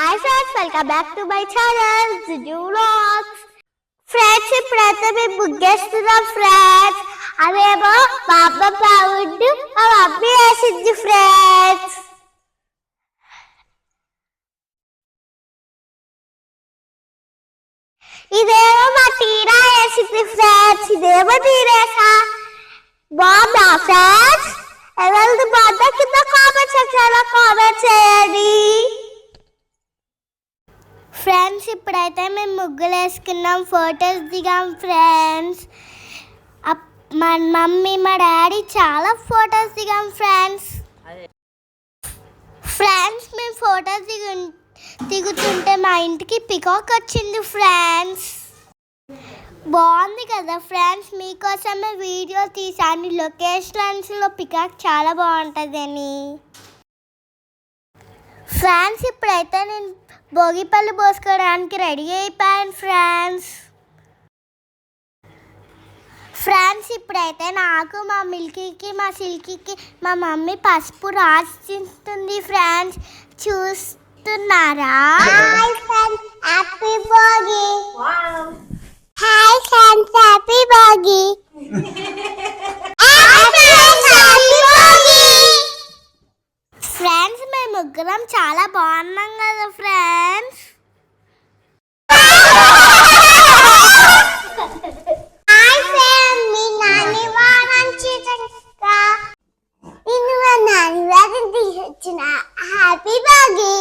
Hi friends welcome back to my channel Juju vlogs friends ఇప్పుడైతే మేము ముగ్గేస్తున్నాం friends అదేమో మా అమ్మ బాగుండు మా మమ్మీ వేసింది ఫ్రెండ్స్ ఇదేమో మా టీనా వేసింది ఫ్రెండ్స్ ఇదేమో తీరేసా బాగుందా ఫ్రెండ్స్ ఎవరిది బాగుందా కింద కామెంట్ సెక్షన్లో కామెంట్ చేయండి ఫ్రెండ్స్ ఇప్పుడైతే మేము ముగ్గులు వేసుకున్నాం ఫొటోస్ దిగాం ఫ్రెండ్స్ అప్- మా మమ్మీ మా డాడీ చాలా ఫొటోస్ దిగాం ఫ్రెండ్స్ ఫ్రెండ్స్ మేము ఫొటోస్ దిగు దిగుతుంటే మా ఇంటికి పికాక్ వచ్చింది ఫ్రెండ్స్ బాగుంది కదా ఫ్రెండ్స్ మీకోసమే వీడియో తీసాను లొకేషన్స్లో పికాక్ చాలా బాగుంటుందని. ఫ్రాన్స్ ఇప్పుడైతే నేను భోగిపల్లి పోసుకోవడానికి రెడీ అయిపోయాను ఫ్రాన్స్. ఫ్రాన్స్ ఇప్పుడైతే నాకు మా మిల్కీకి మా సిల్కీకి మా మమ్మీ పసుపు రాసిస్తుంది ఫ్రాన్స్. చూస్తున్నారా? Hi friends happy Bhogi hi friends happy Bhogi ముగ్గురం చాలా బాగున్నాం కదా ఫ్రెండ్స్. హాయ్ నాని తీసుకొచ్చిన. హ్యాపీ బాగి.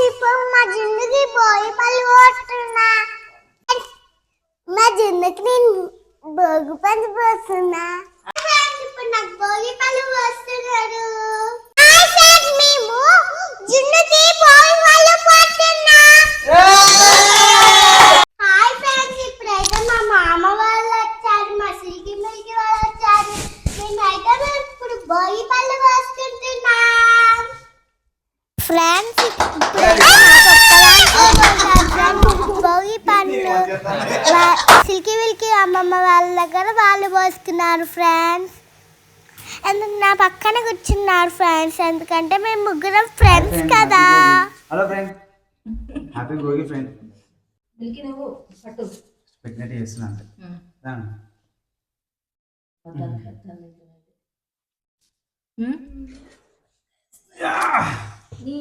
ఇప్పుడు మా జిందగీ పోయి పళ్ళు మా జిందకి నేను భోగి పళ్ళు పోతున్నా ఇప్పుడు నాకు భోగి పళ్ళు పోస్తున్నారు హాయ్ ఫ్రెండ్ మేము జిందకి భోగి పళ్ళు పోతున్నా హాయ్ ఫ్రెండ్స్ ఇప్పుడైతే మా మామ వాళ్ళు వచ్చారు మా సిరికి మిల్కి వాళ్ళు వచ్చారు మేమైతే మేము ఇప్పుడు భోగి పళ్ళు పోసుకుంటున్నాం ఫ్రెండ్స్ భోగి పళ్ళు సిల్కి విల్కి అమ్మమ్మ వాళ్ళ దగ్గర పోసుకున్నారు ఫ్రెండ్స్ ఎందుకు నా పక్కన కూర్చున్నారు ఫ్రెండ్స్ ఎందుకంటే మేము ముగ్గురం ఫ్రెండ్స్ కదా. Hello friend happy Bhogi friend Milky నువ్వు పట్టు. పెట్టినట్టు చేస్తున్నా అంతే. రాను. నీ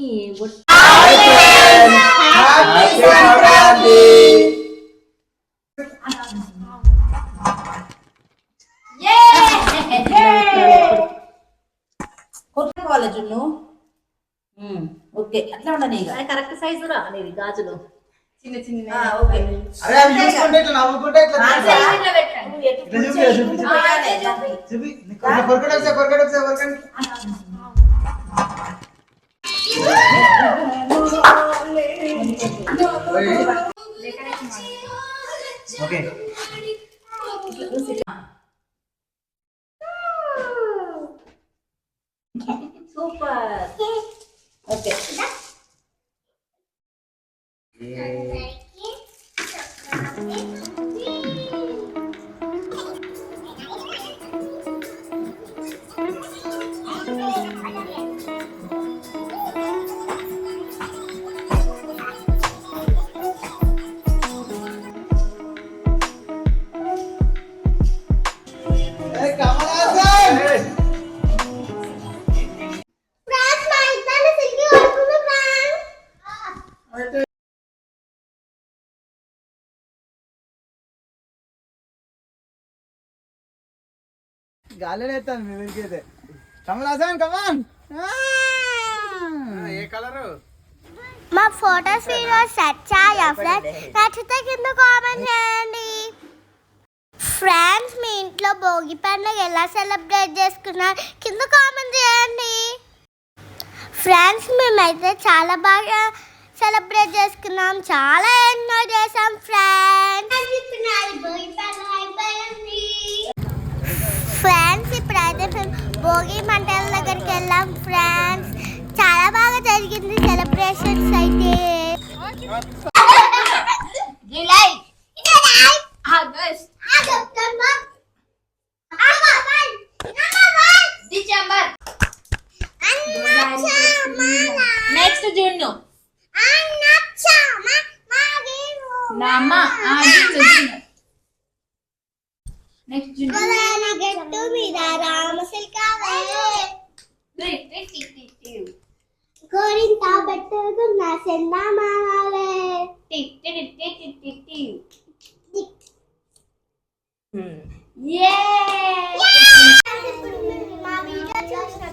కొట్టుకోవాలి జున్ను ఓకే అట్లా ఉండని కరెక్ట్ సైజు రా అనేది గాజులు. చిన్న చిన్న ఆ, ఓకే. Super. Okay. మీ మీదకైతే కమలాసన్ కమాన్ ఏ కలరు మా ఫోటోస్ వీడియోస్ వచ్చాయా ఫ్రెండ్స్ నచ్చితే కింద కామెంట్ చేయండి. ఫ్రెండ్స్ మీ ఇంట్లో భోగి పండుగ ఎలా సెలబ్రేట్ చేసుకున్నారు? కింద కామెంట్ చేయండి. ఫ్రెండ్స్ మేమైతే చాలా బాగా సెలబ్రేట్ చేసుకున్నాం. చాలా ఎంజాయ్ చేసాం celebrations I. July. August. August the. Number one. Number one. December. Annachamala. Next June. Annachama. Nama. Annachama. Next June. Get to me the గోరింత పెట్టుకున్న చందమామలే ఏ మా వీడియో చూసిన